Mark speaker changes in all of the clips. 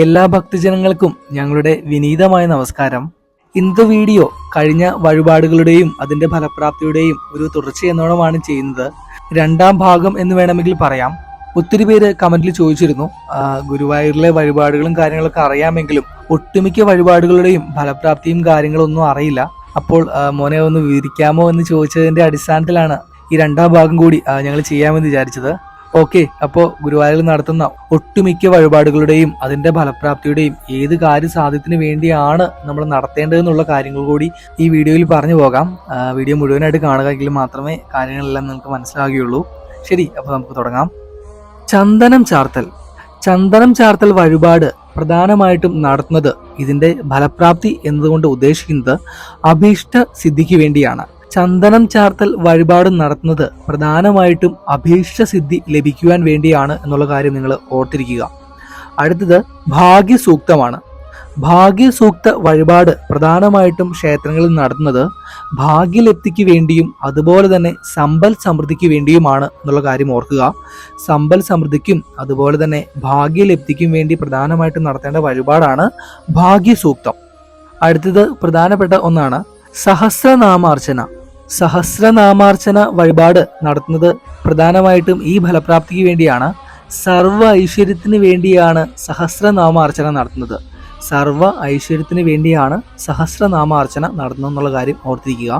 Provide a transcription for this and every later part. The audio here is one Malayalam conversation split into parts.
Speaker 1: എല്ലാ ഭക്തജനങ്ങൾക്കും ഞങ്ങളുടെ വിനീതമായ നമസ്കാരം. ഇന്നത്തെ വീഡിയോ കഴിഞ്ഞ വഴിപാടുകളുടെയും അതിന്റെ ഫലപ്രാപ്തിയുടെയും ഒരു തുടർച്ചയെന്നോണമാണ് ചെയ്യുന്നത്. രണ്ടാം ഭാഗം എന്ന് വേണമെങ്കിൽ പറയാം. ഒത്തിരി പേര് കമന്റിൽ ചോദിച്ചിരുന്നു. ഗുരുവായൂരിലെ വഴിപാടുകളും കാര്യങ്ങളൊക്കെ അറിയാമെങ്കിലും ഒട്ടുമിക്ക വഴിപാടുകളുടെയും ഫലപ്രാപ്തിയും കാര്യങ്ങളൊന്നും അറിയില്ല. അപ്പോൾ മോനെ ഒന്ന് വിവരിക്കാമോ എന്ന് ചോദിച്ചതിന്റെ അടിസ്ഥാനത്തിലാണ് ഈ രണ്ടാം ഭാഗം കൂടി ഞങ്ങൾ ചെയ്യാമെന്ന് വിചാരിച്ചത്. ഓക്കെ അപ്പോ ഗുരുവായൂരിൽ നടത്തുന്ന ഒട്ടുമിക്ക വഴിപാടുകളുടെയും അതിന്റെ ഫലപ്രാപ്തിയുടെയും ഏത് കാര്യ സാധ്യത്തിന് വേണ്ടിയാണ് നമ്മൾ നടത്തേണ്ടതെന്നുള്ള കാര്യങ്ങൾ കൂടി ഈ വീഡിയോയിൽ പറഞ്ഞു പോകാം. വീഡിയോ മുഴുവനായിട്ട് കാണുക എങ്കിൽ മാത്രമേ കാര്യങ്ങളെല്ലാം നിങ്ങൾക്ക് മനസ്സിലാകുകയുള്ളൂ. ശരി അപ്പോൾ നമുക്ക് തുടങ്ങാം. ചന്ദനം ചാർത്തൽ. ചന്ദനം ചാർത്തൽ വഴിപാട് പ്രധാനമായിട്ടും നടത്തുന്നത് ഇതിന്റെ ഫലപ്രാപ്തി എന്നതുകൊണ്ട് ഉദ്ദേശിക്കുന്നത് അഭീഷ്ട സിദ്ധിക്ക് വേണ്ടിയാണ്. ചന്ദനം ചാർത്തൽ വഴിപാട് നടത്തുന്നത് പ്രധാനമായിട്ടും അഭീഷ്ട സിദ്ധി ലഭിക്കുവാൻ വേണ്ടിയാണ് എന്നുള്ള കാര്യം നിങ്ങൾ ഓർത്തിരിക്കുക. അടുത്തത് ഭാഗ്യസൂക്തമാണ്. ഭാഗ്യസൂക്ത വഴിപാട് പ്രധാനമായിട്ടും ക്ഷേത്രങ്ങളിൽ നടത്തുന്നത് ഭാഗ്യലബ്ധിക്ക് വേണ്ടിയും അതുപോലെ തന്നെ സമ്പൽ സമൃദ്ധിക്ക് വേണ്ടിയുമാണ് എന്നുള്ള കാര്യം ഓർക്കുക. സമ്പൽ സമൃദ്ധിക്കും അതുപോലെ തന്നെ ഭാഗ്യലബ്ധിക്കും വേണ്ടി പ്രധാനമായിട്ടും നടത്തേണ്ട വഴിപാടാണ് ഭാഗ്യസൂക്തം. അടുത്തത് പ്രധാനപ്പെട്ട ഒന്നാണ് സഹസ്രനാമാർച്ചന. സഹസ്രനാമാർച്ചന വഴിപാട് നടത്തുന്നത് പ്രധാനമായിട്ടും ഈ ഫലപ്രാപ്തിക്ക് വേണ്ടിയാണ്. സർവ ഐശ്വര്യത്തിന് വേണ്ടിയാണ് സഹസ്രനാമാർച്ചന നടത്തുന്നത്. സർവ ഐശ്വര്യത്തിന് വേണ്ടിയാണ് സഹസ്രനാമാർച്ചന നടത്തുന്നത് എന്നുള്ള കാര്യം ഓർത്തിരിക്കുക.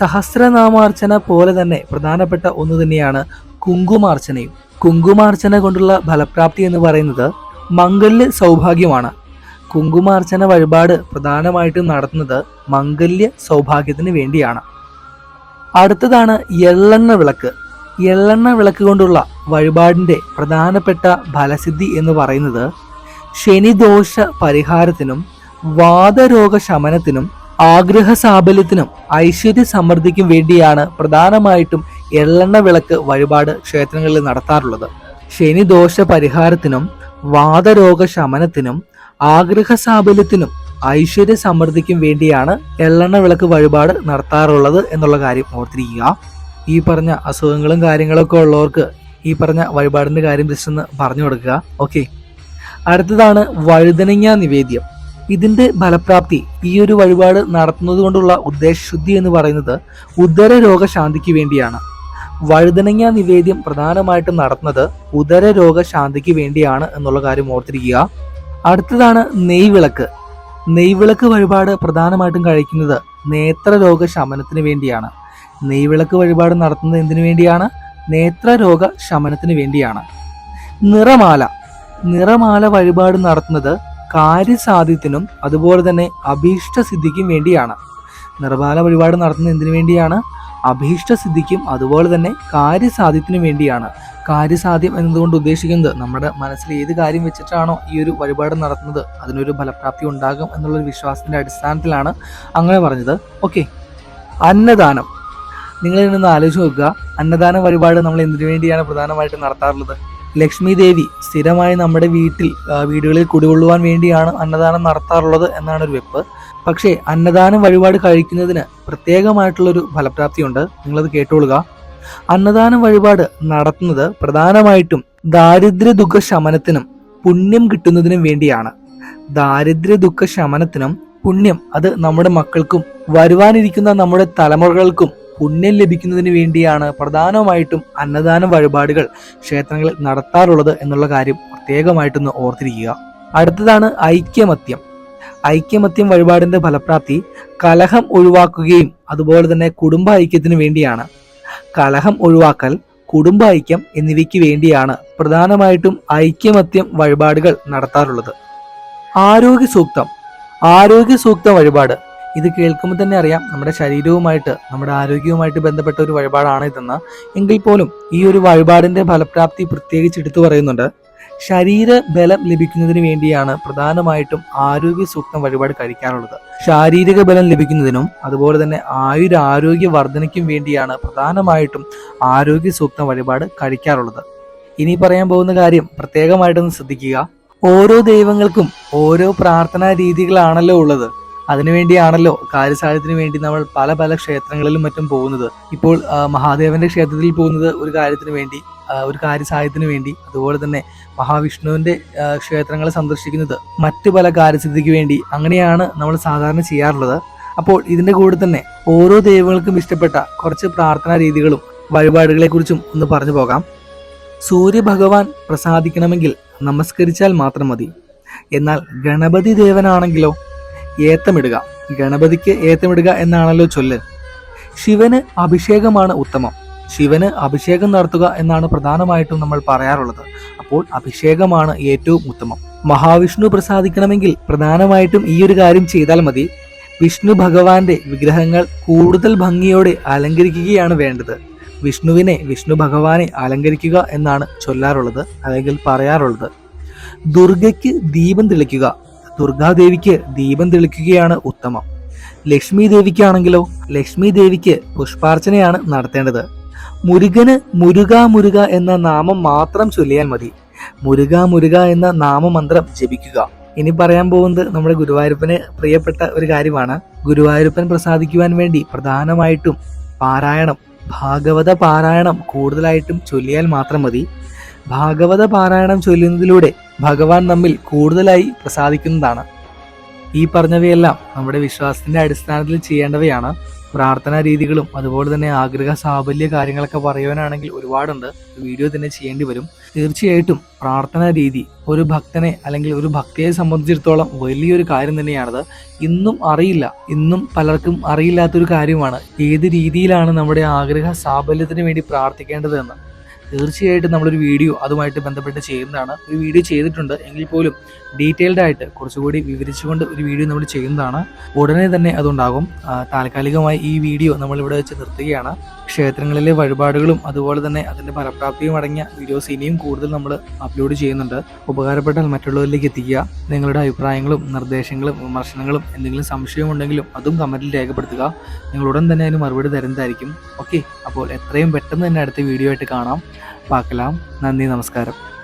Speaker 1: സഹസ്രനാമാർച്ചന പോലെ തന്നെ പ്രധാനപ്പെട്ട ഒന്ന് തന്നെയാണ് കുങ്കുമാർച്ചനയും. കുങ്കുമാർച്ചന കൊണ്ടുള്ള ഫലപ്രാപ്തി എന്ന് പറയുന്നത് മംഗല്യ സൗഭാഗ്യമാണ്. കുങ്കുമാർച്ചന വഴിപാട് പ്രധാനമായിട്ടും നടത്തുന്നത് മംഗല്യ സൗഭാഗ്യത്തിന് വേണ്ടിയാണ്. അടുത്തതാണ് എള്ളെണ്ണ വിളക്ക്. എള്ളെണ്ണ വിളക്ക് കൊണ്ടുള്ള വഴിപാടിന്റെ പ്രധാനപ്പെട്ട ഫലസിദ്ധി എന്ന് പറയുന്നത് ശനിദോഷ പരിഹാരത്തിനും വാദരോഗ ശമനത്തിനും ആഗ്രഹ സാബല്യത്തിനും ഐശ്വര്യ സമൃദ്ധിക്കും വേണ്ടിയാണ് പ്രധാനമായിട്ടും എള്ളെണ്ണ വിളക്ക് വഴിപാട് ക്ഷേത്രങ്ങളിൽ നടത്താറുള്ളത്. ശനിദോഷ പരിഹാരത്തിനും വാദരോഗ ശമനത്തിനും ആഗ്രഹ സാഫല്യത്തിനും ഐശ്വര്യ സമൃദ്ധിക്കും വേണ്ടിയാണ് എള്ളെണ്ണ വിളക്ക് വഴിപാട് നടത്താറുള്ളത് എന്നുള്ള കാര്യം ഓർത്തിരിക്കുക. ഈ പറഞ്ഞ അസുഖങ്ങളും കാര്യങ്ങളൊക്കെ ഉള്ളവർക്ക് ഈ പറഞ്ഞ വഴിപാടിന്റെ കാര്യം ജസ്റ്റ് ഒന്ന് പറഞ്ഞു കൊടുക്കുക. ഓക്കെ അടുത്തതാണ് വഴുതനങ്ങ നിവേദ്യം. ഇതിന്റെ ഫലപ്രാപ്തി ഈ ഒരു വഴിപാട് നടത്തുന്നത് കൊണ്ടുള്ള ഉദ്ദേശശുദ്ധി എന്ന് പറയുന്നത് ഉദര രോഗശാന്തിക്ക് വേണ്ടിയാണ്. വഴുതനങ്ങ നിവേദ്യം പ്രധാനമായിട്ടും നടത്തുന്നത് ഉദര രോഗശാന്തിക്ക് വേണ്ടിയാണ് എന്നുള്ള കാര്യം ഓർത്തിരിക്കുക. അടുത്തതാണ് നെയ്വിളക്ക്. നെയ്വിളക്ക് വഴിപാട് പ്രധാനമായിട്ടും കഴിക്കുന്നത് നേത്രരോഗ ശമനത്തിന് വേണ്ടിയാണ്. നെയ്വിളക്ക് വഴിപാട് നടത്തുന്നത് എന്തിനു വേണ്ടിയാണ്? നേത്രരോഗ ശമനത്തിന് വേണ്ടിയാണ്. നിറമാല. നിറമാല വഴിപാട് നടത്തുന്നത് കാര്യസാധ്യത്തിനും അതുപോലെ തന്നെ അഭീഷ്ട സിദ്ധിക്കും വേണ്ടിയാണ്. നിറമാല വഴിപാട് നടത്തുന്നത് എന്തിനു വേണ്ടിയാണ്? അഭീഷ്ട സിദ്ധിക്കും അതുപോലെ തന്നെ കാര്യസാധ്യത്തിനും വേണ്ടിയാണ്. കാര്യസാധ്യം എന്നതുകൊണ്ട് ഉദ്ദേശിക്കുന്നത് നമ്മുടെ മനസ്സിൽ ഏത് കാര്യം വെച്ചിട്ടാണോ ഈ ഒരു വഴിപാട് നടത്തുന്നത് അതിനൊരു ഫലപ്രാപ്തി ഉണ്ടാകും എന്നുള്ളൊരു വിശ്വാസത്തിന്റെ അടിസ്ഥാനത്തിലാണ് അങ്ങനെ പറഞ്ഞത്. ഓക്കെ അന്നദാനം. നിങ്ങൾ നിന്ന് ആലോചിച്ച് നോക്കുക. അന്നദാന വഴിപാട് നമ്മൾ എന്തിനു വേണ്ടിയാണ് പ്രധാനമായിട്ടും നടത്താറുള്ളത്? ലക്ഷ്മി ദേവി സ്ഥിരമായി നമ്മുടെ വീട്ടിൽ വീടുകളിൽ കുടികൊള്ളുവാൻ വേണ്ടിയാണ് അന്നദാനം നടത്താറുള്ളത് എന്നാണ് ഒരു വെപ്പ്. പക്ഷേ അന്നദാനം വഴിപാട് കഴിക്കുന്നതിന് പ്രത്യേകമായിട്ടുള്ളൊരു ഫലപ്രാപ്തിയുണ്ട്. നിങ്ങളത് കേട്ടോളുക. അന്നദാനം വഴിപാട് നടത്തുന്നത് പ്രധാനമായിട്ടും ദാരിദ്ര്യ ദുഃഖ ശമനത്തിനും പുണ്യം കിട്ടുന്നതിനും വേണ്ടിയാണ്. ദാരിദ്ര്യ ദുഃഖ ശമനത്തിനും പുണ്യം അത് നമ്മുടെ മക്കൾക്കും വരുവാനിരിക്കുന്ന നമ്മുടെ തലമുറകൾക്കും പുണ്യം ലഭിക്കുന്നതിന് വേണ്ടിയാണ് പ്രധാനമായിട്ടും അന്നദാന വഴിപാടുകൾ ക്ഷേത്രങ്ങളിൽ നടത്താറുള്ളത് എന്നുള്ള കാര്യം പ്രത്യേകമായിട്ടൊന്ന് ഓർത്തിരിക്കുക. അടുത്തതാണ് ഐക്യമത്യം. ഐക്യമത്യം വഴിപാടിന്റെ ഫലപ്രാപ്തി കലഹം ഒഴിവാക്കുകയും അതുപോലെ തന്നെ കുടുംബ ഐക്യത്തിന് വേണ്ടിയാണ്. കലഹം ഒഴിവാക്കൽ കുടുംബ ഐക്യം എന്നിവയ്ക്ക് വേണ്ടിയാണ് പ്രധാനമായിട്ടും ഐക്യമത്യം വഴിപാടുകൾ നടത്താറുള്ളത്. ആരോഗ്യ സൂക്തം ആരോഗ്യ സൂക്ത വഴിപാട്. ഇത് കേൾക്കുമ്പോൾ തന്നെ അറിയാം നമ്മുടെ ശരീരവുമായിട്ട് നമ്മുടെ ആരോഗ്യവുമായിട്ട് ബന്ധപ്പെട്ട ഒരു വഴിപാടാണ് ഇതെന്ന്. എങ്കിൽ പോലും ഈ ഒരു വഴിപാടിന്റെ ഫലപ്രാപ്തി പ്രത്യേകിച്ച് എടുത്തു പറയുന്നുണ്ട്. ശരീര ബലം ലഭിക്കുന്നതിന് വേണ്ടിയാണ് പ്രധാനമായിട്ടും ആരോഗ്യ സൂക്തം വഴിപാട് കഴിക്കാറുള്ളത്. ശാരീരിക ബലം ലഭിക്കുന്നതിനും അതുപോലെ തന്നെ ആയുര ആരോഗ്യ വർധനയ്ക്കും വേണ്ടിയാണ് പ്രധാനമായിട്ടും ആരോഗ്യ സൂക്തം വഴിപാട് കഴിക്കാറുള്ളത്. ഇനി പറയാൻ പോകുന്ന കാര്യം പ്രത്യേകമായിട്ടൊന്ന് ശ്രദ്ധിക്കുക. ഓരോ ദൈവങ്ങൾക്കും ഓരോ പ്രാർത്ഥനാ രീതികളാണല്ലോ ഉള്ളത്. അതിനുവേണ്ടിയാണല്ലോ കാര്യസാധ്യത്തിന് വേണ്ടി നമ്മൾ പല പല ക്ഷേത്രങ്ങളിലും മറ്റും പോകുന്നത്. ഇപ്പോൾ മഹാദേവന്റെ ക്ഷേത്രത്തിൽ പോകുന്നത് ഒരു കാര്യത്തിന് വേണ്ടി ഒരു കാര്യസാധ്യത്തിന് വേണ്ടി അതുപോലെ തന്നെ മഹാവിഷ്ണുവിന്റെ ക്ഷേത്രങ്ങളെ സന്ദർശിക്കുന്നത് മറ്റു പല കാര്യസിദ്ധിക്ക് വേണ്ടി അങ്ങനെയാണ് നമ്മൾ സാധാരണ ചെയ്യാറുള്ളത്. അപ്പോൾ ഇതിന്റെ കൂടെ തന്നെ ഓരോ ദൈവങ്ങൾക്കും ഇഷ്ടപ്പെട്ട കുറച്ച് പ്രാർത്ഥനാ രീതികളും വഴിപാടുകളെ കുറിച്ചും ഒന്ന് പറഞ്ഞു പോകാം. സൂര്യഭഗവാൻ പ്രസാദിക്കണമെങ്കിൽ നമസ്കരിച്ചാൽ മാത്രം മതി. എന്നാൽ ഗണപതി ദേവനാണെങ്കിലോ ഏത്തമിടുക. ഗണപതിക്ക് ഏത്തമിടുക എന്നാണല്ലോ ചൊല്ല്. ശിവന് അഭിഷേകമാണ് ഉത്തമം. ശിവന് അഭിഷേകം നടത്തുക എന്നാണ് പ്രധാനമായിട്ടും നമ്മൾ പറയാറുള്ളത്. അപ്പോൾ അഭിഷേകമാണ് ഏറ്റവും ഉത്തമം. മഹാവിഷ്ണു പ്രസാദിക്കണമെങ്കിൽ പ്രധാനമായിട്ടും ഈ ഒരു കാര്യം ചെയ്താൽ മതി. വിഷ്ണു ഭഗവാന്റെ വിഗ്രഹങ്ങൾ കൂടുതൽ ഭംഗിയോടെ അലങ്കരിക്കുകയാണ് വേണ്ടത്. വിഷ്ണുവിനെ വിഷ്ണു ഭഗവാനെ അലങ്കരിക്കുക എന്നാണ് ചൊല്ലാറുള്ളത് അല്ലെങ്കിൽ പറയാറുള്ളത്. ദുർഗയ്ക്ക് ദീപം തെളിക്കുക. ദുർഗാദേവിക്ക് ദീപം തെളിക്കുകയാണ് ഉത്തമം. ലക്ഷ്മി ദേവിക്കാണെങ്കിലോ ലക്ഷ്മി ദേവിക്ക് പുഷ്പാർച്ചനയാണ് നടത്തേണ്ടത്. മുരുകന് മുരുക മുരുക എന്ന നാമം മാത്രം ചൊല്ലിയാൽ മതി. മുരുക മുരുക എന്ന നാമമന്ത്രം ജപിക്കുക. ഇനി പറയാൻ പോകുന്നത് നമ്മുടെ ഗുരുവായൂരപ്പന് പ്രിയപ്പെട്ട ഒരു കാര്യമാണ്. ഗുരുവായൂരപ്പൻ പ്രസാദിക്കുവാൻ വേണ്ടി പ്രധാനമായിട്ടും പാരായണം ഭാഗവത പാരായണം കൂടുതലായിട്ടും ചൊല്ലിയാൽ മാത്രം മതി. ഭാഗവത പാരായണം ചൊല്ലുന്നതിലൂടെ ഭഗവാൻ നമ്മിൽ കൂടുതലായി പ്രസാദിക്കുന്നതാണ്. ഈ പറഞ്ഞവയെല്ലാം നമ്മുടെ വിശ്വാസത്തിന്റെ അടിസ്ഥാനത്തിൽ ചെയ്യേണ്ടവയാണ്. പ്രാർത്ഥനാ രീതികളും അതുപോലെ തന്നെ ആഗ്രഹ സാഫല്യ കാര്യങ്ങളൊക്കെ പറയുവാനാണെങ്കിൽ ഒരുപാടുണ്ട്. വീഡിയോ തന്നെ ചെയ്യേണ്ടി വരും. തീർച്ചയായിട്ടും പ്രാർത്ഥനാ രീതി ഒരു ഭക്തനെ അല്ലെങ്കിൽ ഒരു ഭക്തിയെ സംബന്ധിച്ചിടത്തോളം വലിയൊരു കാര്യം തന്നെയാണത്. ഇന്നും അറിയില്ല. ഇന്നും പലർക്കും അറിയില്ലാത്തൊരു കാര്യമാണ്. ഏത് രീതിയിലാണ് നമ്മുടെ ആഗ്രഹ സാഫല്യത്തിന് വേണ്ടി പ്രാർത്ഥിക്കേണ്ടത് എന്ന് തീർച്ചയായിട്ടും നമ്മളൊരു വീഡിയോ അതുമായിട്ട് ബന്ധപ്പെട്ട് ചെയ്യുന്നതാണ്. ഒരു വീഡിയോ ചെയ്തിട്ടുണ്ട്. എങ്കിൽ പോലും ഡീറ്റെയിൽഡ് ആയിട്ട് കുറച്ചുകൂടി വിവരിച്ചുകൊണ്ട് ഒരു വീഡിയോ നമ്മൾ ചെയ്യുന്നതാണ്. ഉടനെ തന്നെ അതുണ്ടാകും. താൽക്കാലികമായി ഈ വീഡിയോ നമ്മളിവിടെ വെച്ച് നിർത്തുകയാണ്. ക്ഷേത്രങ്ങളിലെ വഴിപാടുകളും അതുപോലെ തന്നെ അതിന്റെ ഫലപ്രാപ്തിയും അടങ്ങിയ വീഡിയോസ് ഇനിയും കൂടുതൽ നമ്മൾ അപ്ലോഡ് ചെയ്യുന്നുണ്ട്. ഉപകാരപ്പെട്ടാൽ മറ്റുള്ളവരിലേക്ക് എത്തിക്കുക. നിങ്ങളുടെ അഭിപ്രായങ്ങളും നിർദ്ദേശങ്ങളും വിമർശനങ്ങളും എന്തെങ്കിലും സംശയമുണ്ടെങ്കിലും അതും കമന്റിൽ രേഖപ്പെടുത്തുക. നിങ്ങൾ ഉടൻ തന്നെ അതിന് മറുപടി തരുന്നതായിരിക്കും. ഓക്കെ അപ്പോൾ എത്രയും പെട്ടെന്ന് തന്നെ അടുത്ത വീഡിയോ ആയിട്ട് കാണാം. പാക്കലാം. നന്ദി നമസ്കാരം.